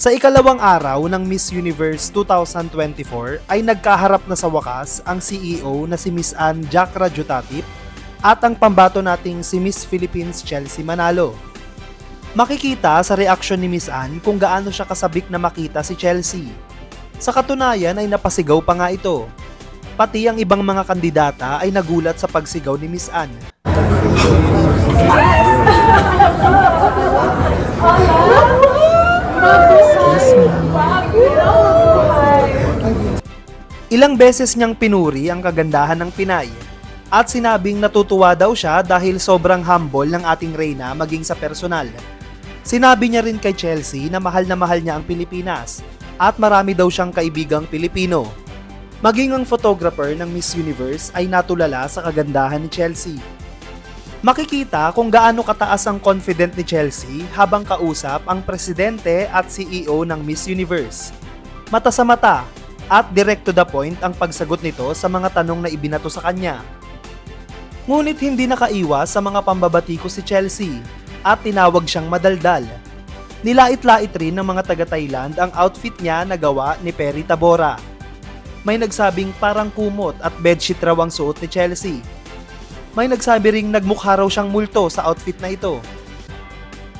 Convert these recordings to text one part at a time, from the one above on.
Sa ikalawang araw ng Miss Universe 2024 ay nagkaharap na sa wakas ang CEO na si Miss Ann Jack Rajutatip at ang pambato nating si Miss Philippines Chelsea Manalo. Makikita sa reaksyon ni Miss Ann kung gaano siya kasabik na makita si Chelsea. Sa katunayan ay napasigaw pa nga ito. Pati ang ibang mga kandidata ay nagulat sa pagsigaw ni Miss Ann. Ilang beses niyang pinuri ang kagandahan ng Pinay at sinabing natutuwa daw siya dahil sobrang humble ng ating reyna maging sa personal. Sinabi niya rin kay Chelsea na mahal na mahal niya ang Pilipinas at marami daw siyang kaibigang Pilipino. Maging ang photographer ng Miss Universe ay natulala sa kagandahan ni Chelsea. Makikita kung gaano kataas ang confident ni Chelsea habang kausap ang presidente at CEO ng Miss Universe. Mata sa mata at direct to the point ang pagsagot nito sa mga tanong na ibinato sa kanya. Ngunit hindi nakaiwas sa mga pambabatiko si Chelsea at tinawag siyang madaldal. Nilait-lait rin ng mga taga-Thailand ang outfit niya na gawa ni Perry Tabora. May nagsabing parang kumot at bedsheet raw ang suot ni Chelsea. May nagsabi ring nagmukha raw siyang multo sa outfit na ito.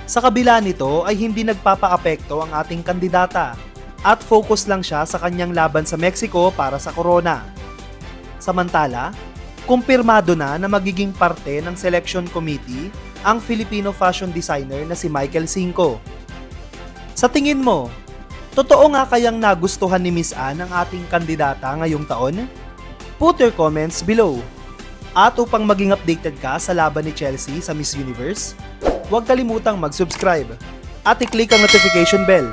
Sa kabila nito ay hindi nagpapaapekto ang ating kandidata at focus lang siya sa kanyang laban sa Mexico para sa corona. Samantala, kumpirmado na na magiging parte ng selection committee ang Filipino fashion designer na si Michael Cinco. Sa tingin mo, totoo nga kayang nagustuhan ni Miss Anne ang ating kandidata ngayong taon? Put your comments below. At upang maging updated ka sa laban ni Chelsea sa Miss Universe, huwag kalimutang mag-subscribe at i-click ang notification bell